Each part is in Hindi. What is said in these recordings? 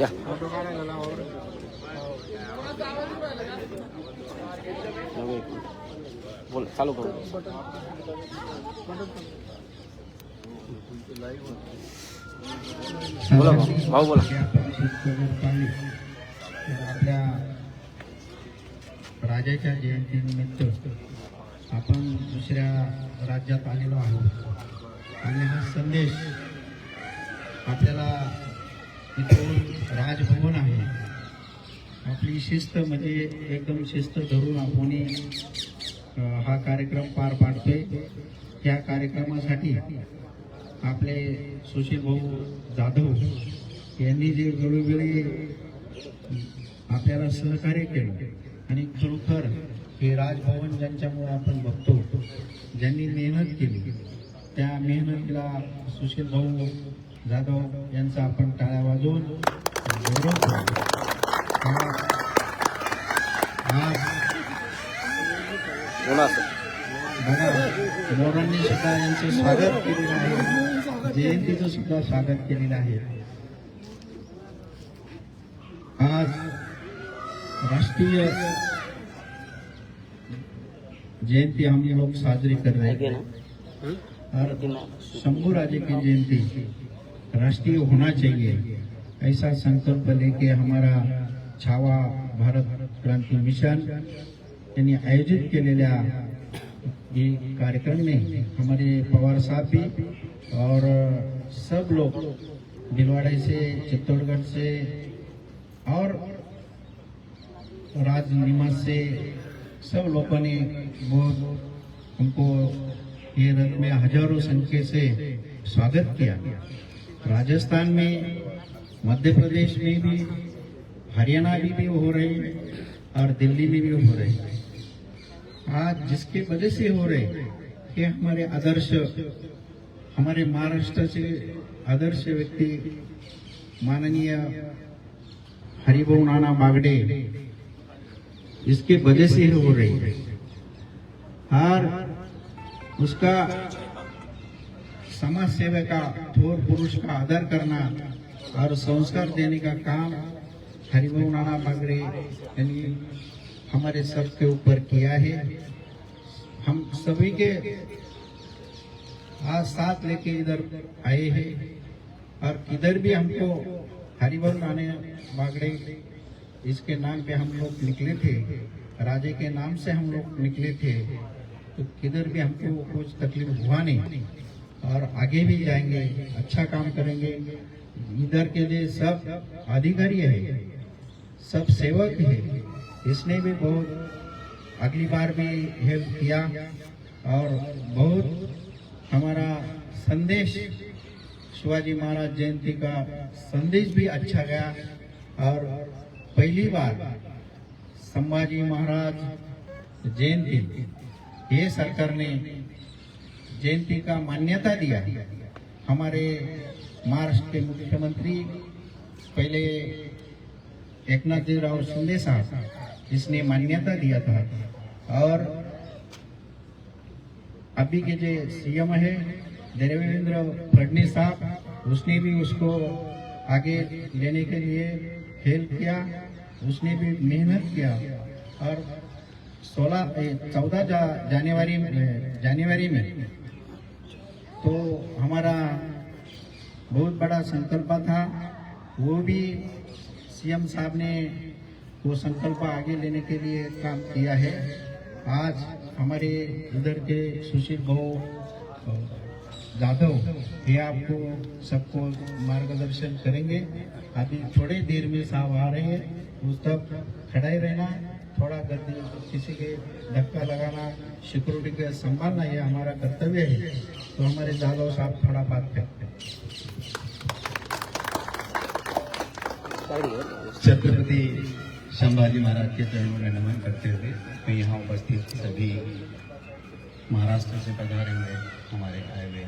या बोल चालू करू बोला भाऊ. बोला. आपल्या राजाच्या जयंतीनिमित्त आपण दुसऱ्या राज्यात आलेलो आहोत आणि हा संदेश आपल्याला इथून राजभवन आहे. आपली शिस्त म्हणजे एकदम शिस्त धरून आपण हा कार्यक्रम पार पाडतोय. त्या कार्यक्रमासाठी आपले सुशील भाऊ जाधव यांनी जे वेळोवेळी आपल्याला सहकार्य केलं आणि खरोखर हे राजभवन ज्यांच्यामुळे आपण बघतो ज्यांनी मेहनत केली त्या मेहनतीला सुशील भाऊ जाधव यांचा आपण टाळ्या वाजवून गौरव मोरांनी सुद्धा यांचे स्वागत केलेलं आहे. जयंतीचं सुद्धा स्वागत केलेलं आहे. आज राष्ट्रीय जयंती हम लोग साजरी कर रहे हैं और शंभू राजे की जयंती? राष्ट्रीय होना चाहिए। ऐसा संकल्प लेके हमारा छावा भारत क्रांती मिशन यांनी आयोजित केलेल्या ये कार्यक्रम में हमारे पवार साहब भी और सब लोग भिलवाड़ा से, चित्तौड़गढ़ से और राज निवास से सब लोगों ने बहुत हमको ये रथ में हज़ारों संख्या से स्वागत किया। राजस्थान में, मध्य प्रदेश में भी, हरियाणा में भी हो रहे हैं और दिल्ली में भी हो रहे हैं। आज जिसके वजह से हो रहे कि हमारे आदर्श, हमारे महाराष्ट्र से आदर्श व्यक्ति माननीय हरिभाऊ नाना बागडे, इसके वजह से हो रही है। और उसका समाज सेवा का ठोर पुरुष का आदर करना और संस्कार देने का काम हरिभाऊ नाना बागड़े यानी हमारे सबके ऊपर किया है। हम सभी के आज साथ लेके इधर आए हैं और इधर भी हमको हरिभाऊ नाना बागड़े, इसके नाम पे हम लोग निकले थे, राजे के नाम से हम लोग निकले थे तो किधर भी हमको कुछ तकलीफ़ हुआ नहीं। और आगे भी जाएँगे अच्छा काम करेंगे। इधर के लिए सब अधिकारी है, सब सेवक है। इसने भी बहुत अगली बार भी हेल्प किया और बहुत हमारा संदेश, शिवाजी महाराज जयंती का संदेश भी अच्छा गया। और पहली बार संभाजी महाराज जयंती, ये सरकार ने जयंती का मान्यता दिया। हमारे महाराष्ट्र के मुख्यमंत्री पहले एकनाथ जी राव शिंदे साहब इसने मान्यता दिया था। और अभी के जो सीएम है देवेंद्र फडणवीस साहब उसने भी उसको आगे लेने के लिए हेल्प किया उसने भी मेहनत किया। और सोलह चौदह जा, जनवरी में जनवरी में तो हमारा बहुत बड़ा संकल्प था। वो भी सीएम साहब ने वो संकल्प आगे लेने के लिए काम किया है। आज हमारे उधर के सुशील भाऊ, जाधव ये आपको सबको मार्गदर्शन करेंगे। अभी थोड़े देर में साहब आ रहे हैं। उस तक खड़ा ही रहना, थोड़ा गर्दी किसी के धक्का लगाना सिक्योरिटी का संभालना, ये हमारा कर्तव्य है। तो हमारे जाधव साहब थोड़ा बात करते हैं। छत्रपति संभाजी महाराज के चरणों में नमन करते हुए मैं यहाँ उपस्थित सभी महाराष्ट्र से पधारे हुए हमारे आए हुए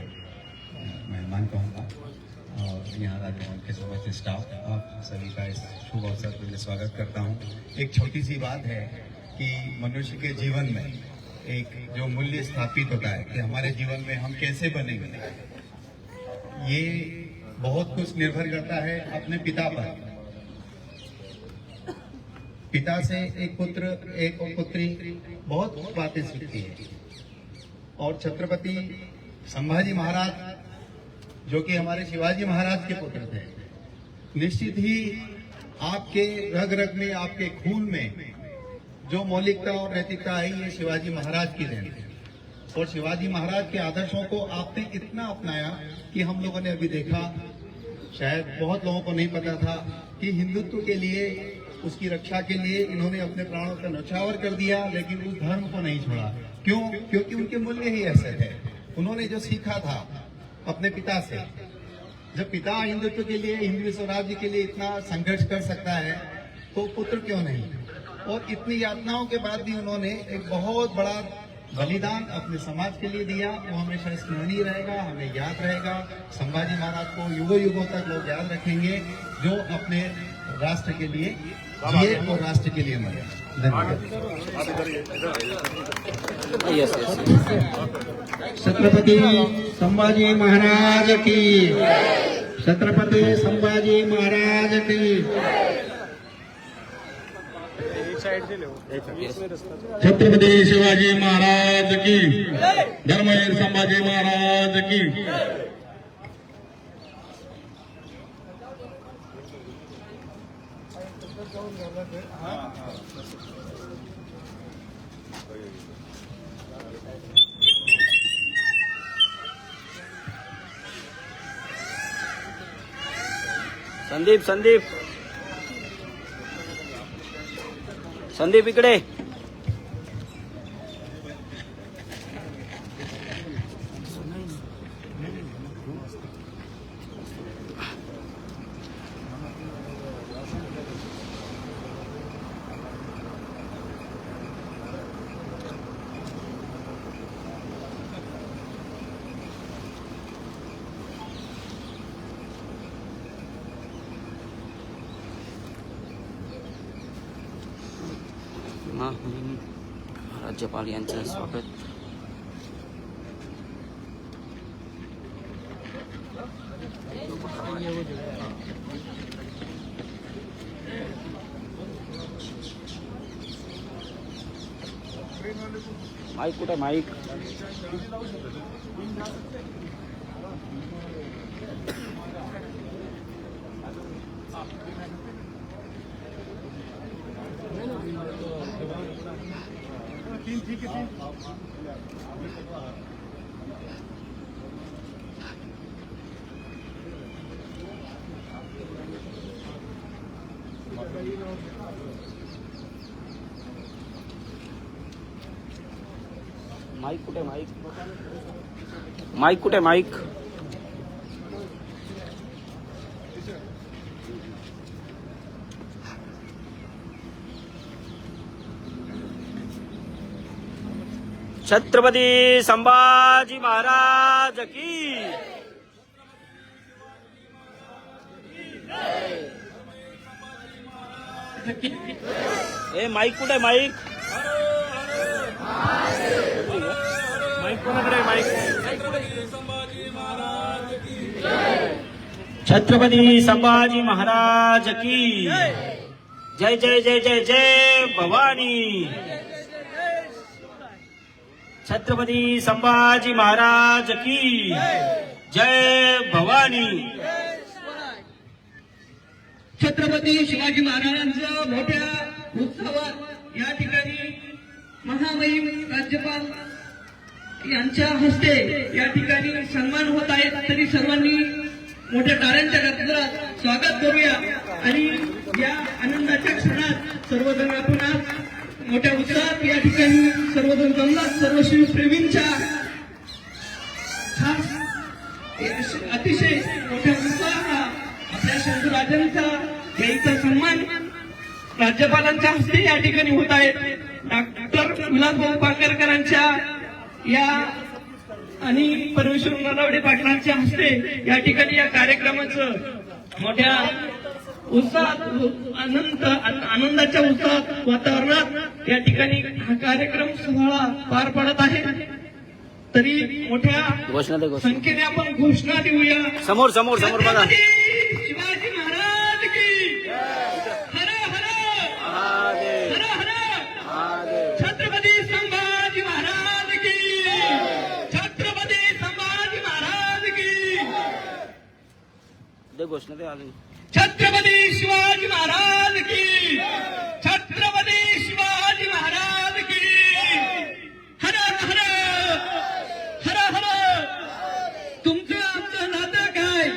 मेहमान कहूँगा और यहाँ राजभवन के समस्त स्टाफ, आप सभी का इस शुभ अवसर पर स्वागत करता हूँ। एक छोटी सी बात है कि मनुष्य के जीवन में एक जो मूल्य स्थापित होता है कि हमारे जीवन में हम कैसे बनेंगे ये बहुत कुछ निर्भर करता है अपने पिता पर। पिता से एक पुत्र, एक पुत्री, बहुत बातें सीखती है। और छत्रपति संभाजी महाराज, जो कि हमारे शिवाजी महाराज के पुत्र थे, निश्चित ही आपके रग रग में, आपके खून में जो मौलिकता और नैतिकता आई ये शिवाजी महाराज की देन है और शिवाजी महाराज के आदर्शों को आपने इतना अपनाया कि हम लोगों ने अभी देखा, शायद बहुत लोगों को नहीं पता था कि हिंदुत्व के लिए, उसकी रक्षा के लिए इन्होंने अपने प्राणों का नौछावर कर दिया, लेकिन उस धर्म को नहीं छोड़ा। क्यों? क्योंकि उनके मूल्य ही ऐसे थे। उन्होंने जो सीखा था अपने पिता से, जब पिता हिंदुत्व के लिए हिंदू स्वराज्य के लिए इतना संघर्ष कर सकता है तो पुत्र क्यों नहीं? और इतनी यातनाओं के बाद भी उन्होंने एक बहुत बड़ा बलिदान अपने समाज के लिए दिया। वो हमेशा स्मरणीय रहेगा, हमें याद रहेगा। संभाजी महाराज को युगों युगों तक लोग याद रखेंगे, जो अपने राष्ट्र के लिए जिए और राष्ट्र के लिए मरे। धन्यवाद। येस संभाजी महाराज की छत्रपति संभाजी महाराज की छत्रपती शिवाजी महाराज की। धर्मवीर संभाजी महाराज की। संदीप संदीप। संदीप इकडे. राज्यपाल यांचं स्वागत. माईक कुठे माईक. माईक कुटे माइक? माइक कुटे माईक छत्रपती संभाजी महाराज की। ए, माईक कुठे माईक? संभाजी महाराज की। जय जय जय जय जय, भवानी। छत्रपती संभाजी महाराज की जय भवानी. छत्रपती शिवाजी महाराजांचं मोठ्या उत्सवात या ठिकाणी महामहिम राज्यपाल यांच्या हस्ते या ठिकाणी सन्मान होत आहे तरी सर्वांनी मोठ्या टाळ्यांच्या गजरात स्वागत करूया. आणि या आनंदाच्या क्षणात सर्वजण आपण आज मोठ्या उत्साहात या ठिकाणी सर्वजण जमलात सर्व शिवप्रेमींच्या खास अतिशय मोठ्या उत्साहात आपल्या शंभूराजांचा यायचा सन्मान राज्यपालांच्या हस्ते या ठिकाणी होत आहेत डॉक्टर विलासभाऊ पांगरकरांच्या या आणि परमेश्वर नलावडे पाटलांच्या हस्ते या ठिकाणी या कार्यक्रमाचं मोठ्या उत्साहात आनंद आनंदाच्या उत्साहात वातावरणात या ठिकाणी हा कार्यक्रम सोहळा पार पडत आहे. तरी मोठ्या संख्येने आपण घोषणा देऊया. समोर समोर समोर बघा. शिवाजी महाराज की हर हर. महादेव. हर हर. महादेव. छत्रपती संभाजी महाराज की छत्रपती संभाजी महाराज की घोषणा दे आली. छत्रपती शिवाजी महाराज की। छत्रपती शिवाजी महाराज की। हर हर हर हर तुमचं आमचं नातं काय?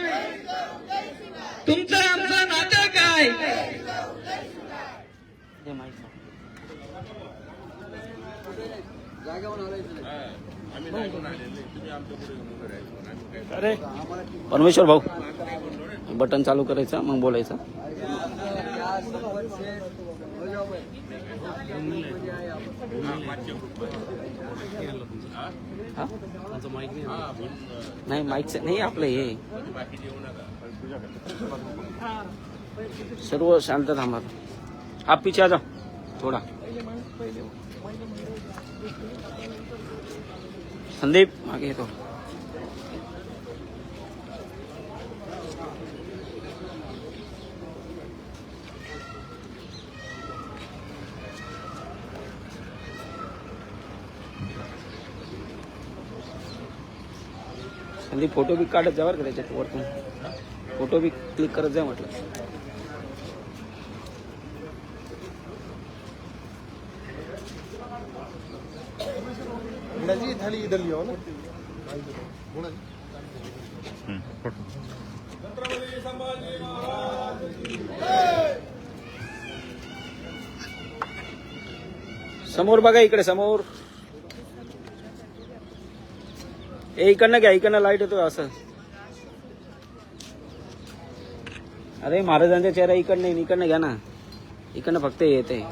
तुमचं आमचं नातं काय? अरे परमेश्वर भाऊ. बटन चालू करायचं मग बोलायचं. नाही माईक नाही आपलं हे. सर्व शांत थांबा. आप पीछे आ थोड़ा. संदीप मागे येतो. संदीप फोटो बी काढत जा बरं का त्याच्यात वरतून. फोटो बी क्लिक करत जा म्हटलं. समोर बघा इकडे समोर. इकडनं घ्या इकडनं लाइट येतो असं. अरे महाराजांचा चेहरा इकडनं इकडनं घ्या ना. इकडनं फक्त येते.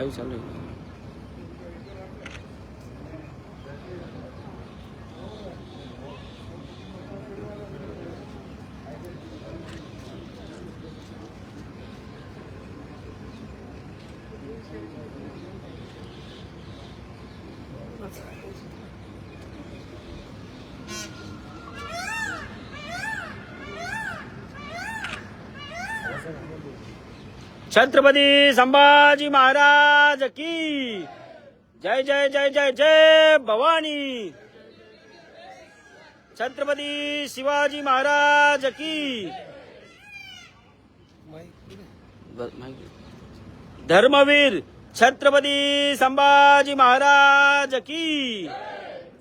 还有小磊。छत्रपती संभाजी महाराज की जय जय जय जय जय भवानी. छत्रपती शिवाजी महाराज की. धर्मवीर छत्रपती संभाजी महाराज की.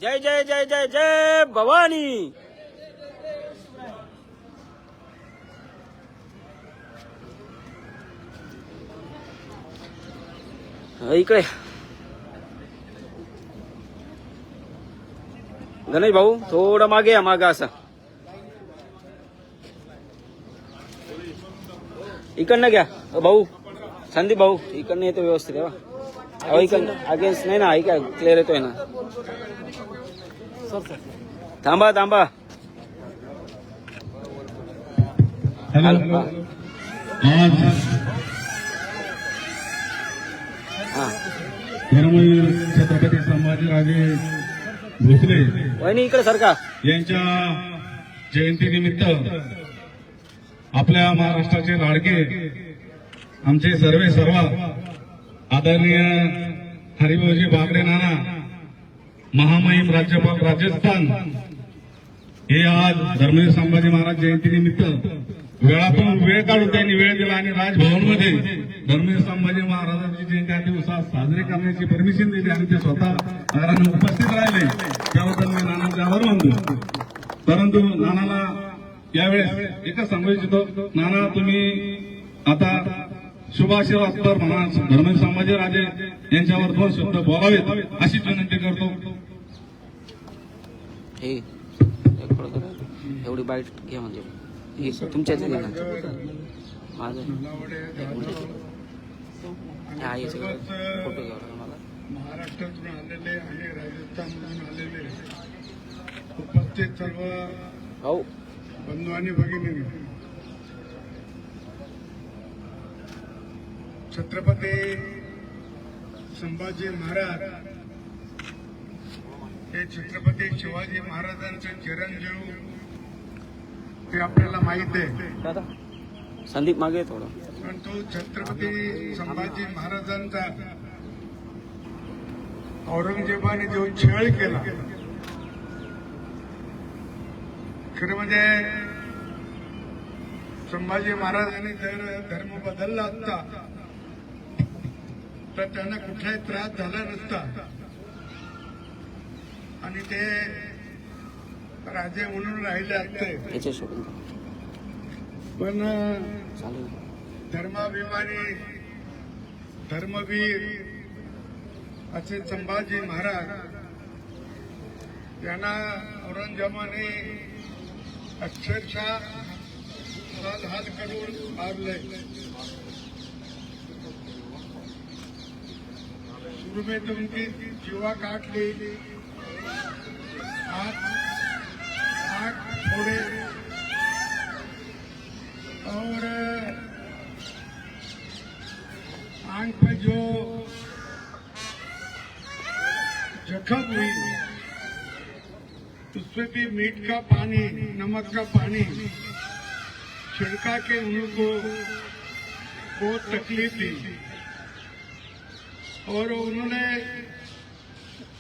जय जय जय जय जय भवानी. इकडे. गणेश भाऊ थोडं मागे या मागं असं. इकडनं घ्या. भाऊ संदीप भाऊ इकडनं येतो व्यवस्थित आहे इकडनं अगेन्स्ट नाही ना ऐका क्लिअर येतोय ना. थांबा थांबा. हॅलो आज हा धर्मवीर छत्रपती संभाजीराजे भोसले इकडे सरका यांच्या जयंतीनिमित्त आपल्या महाराष्ट्राचे लाडके आमचे सर्वे सर्व आदरणीय हरिभाऊजी बागडे नाना महामहिम राज्यपाल राजस्थान हे आज धर्मवीर संभाजी महाराज जयंतीनिमित्त वेळातून वेळ काढून त्यांनी वेळ दिला आणि राजभवनमध्ये धर्मवीर संभाजी महाराजांची जयंती दिवसात साजरे साजरी करण्याची परमिशन दिली आणि ते स्वतः नगराने उपस्थित राहिले त्याबद्दल मी नानांचे आभार मानतो. परंतु नानाला यावेळेस एकच सांगू इच्छितो नाना तुम्ही आता शुभाशीर्वाद तर म्हणा संभाजी राजे यांच्यावर दोन शब्द बोलावेत अशीच विनंती करतो. हे एवढी बाईट घ्या म्हणजे. हे तुमच्याच माझं हा हे सगळं. फोटो घ्यावा मला. महाराष्ट्रातून आलेले आणि राजस्थानमधून आलेले उपस्थित सर्व भाऊ बंधू आणि भगिनी छत्रपती संभाजी महाराज हे छत्रपती शिवाजी महाराजांचे चिरंजीव हे आपल्याला माहीत आहे. संदीप मागे थोडं. पण तो छत्रपती संभाजी महाराजांचा औरंगजेबाने जो छळ केला खरं म्हणजे संभाजी महाराजांनी जर धर्म बदलला असता तर त्यांना कुठलाही त्रास झाला नसता. आणि ते राजे म्हणून राहिले असते. पण धर्माभिमानी धर्मवीर असे संभाजी महाराज यांना औरंगजेबाने अक्षरशः हाल हाल करून मारले. शुरू में तो उनकी जीवा काट ली हाथ और, आँख पे जो जख्म हुई, उसमें भी मीट का पानी, नमक का पानी, छिड़का के उनको बहुत तकलीफ़ दी और उन्होंने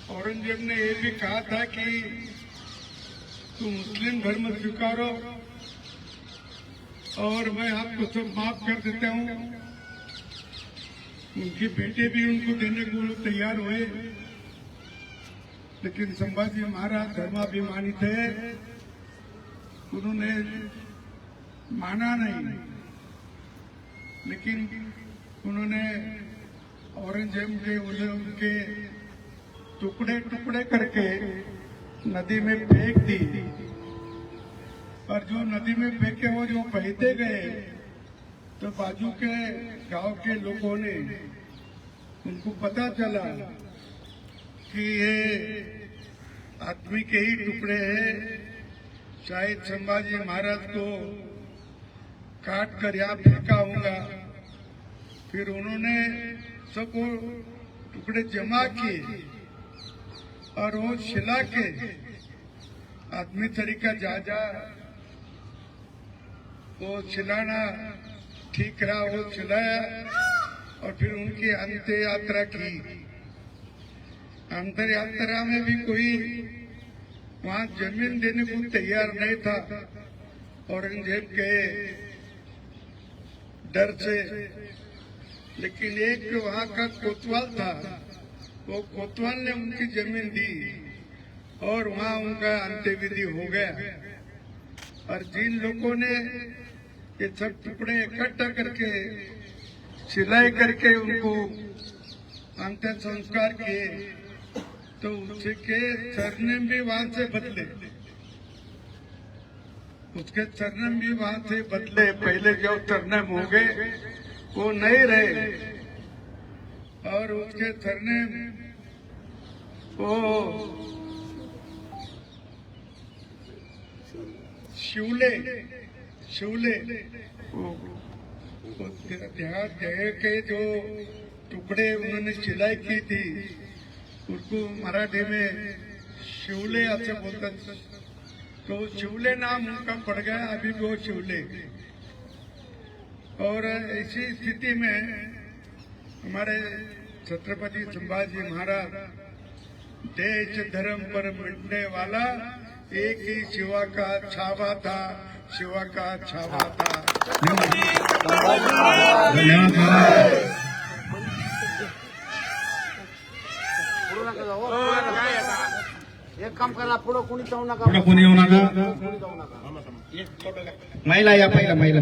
औरंगज़ेब ने ये भी कहा था कि तुम मुस्लिम धर्म स्वीकारो। और मैं आपको सब माफ़ कर देता हूँ। उनके बेटे भी उनको देने को तैयार हुए। लेकिन संभाजी महाराज धर्माभिमानी थे। उन्होंने माना नहीं। लेकिन उन्होंने औरंगज़ेब के उन्हें उनके टुकड़े टुकड़े करके नदी में फेंक दी और जो नदी में फेंके वो जो बहते गए तो बाजू के गांव के लोगों ने उनको पता चला कि ये आदमी के ही टुकड़े हैं शायद संभाजी महाराज को काट कर यहाँ फेंका होगा फिर उन्होंने सबको टुकड़े जमा किए और वो शिला के आदमी तरीका जा जा, वो छिलाना ठीक रहा, वो छिलाया और फिर उनकी अंत यात्रा की। अंतर यात्रा में भी कोई वहाँ ज़मीन देने को तैयार नहीं था। औरंगज़ेब के डर से, लेकिन एक वहाँ का कोतवाल था। वो कोतवाल ने उनकी ज़मीन दी और वहाँ उनका अंत्यविधि हो गया। और जिन लोगों ने ये सब टुकड़े इकट्ठा करके, सिलाई करके उनको अंत्य संस्कार किए तो उसके सरनेम भी वहाँ से बदले। उसके सरनेम भी वहाँ से बदले, पहले जो सरनेम हो गए, वो नहीं रहे। और उसके सरनेम वो शिवले शिवले जय के जो टुकड़े उन्होंने सिलाई की थी, उसको मराठी में शिवले ऐसे बोलते तो शिवले नाम उनका पड़ गया, अभी वो शिवले और ऐसी स्थिति में हमारे छत्रपति संभाजी महाराज, देश धर्म पर मिटने वाला एक ही शिवा का छावा था, शिवा का छावा था। एक काम करा येऊ नका? महिला या पहिला, महिला.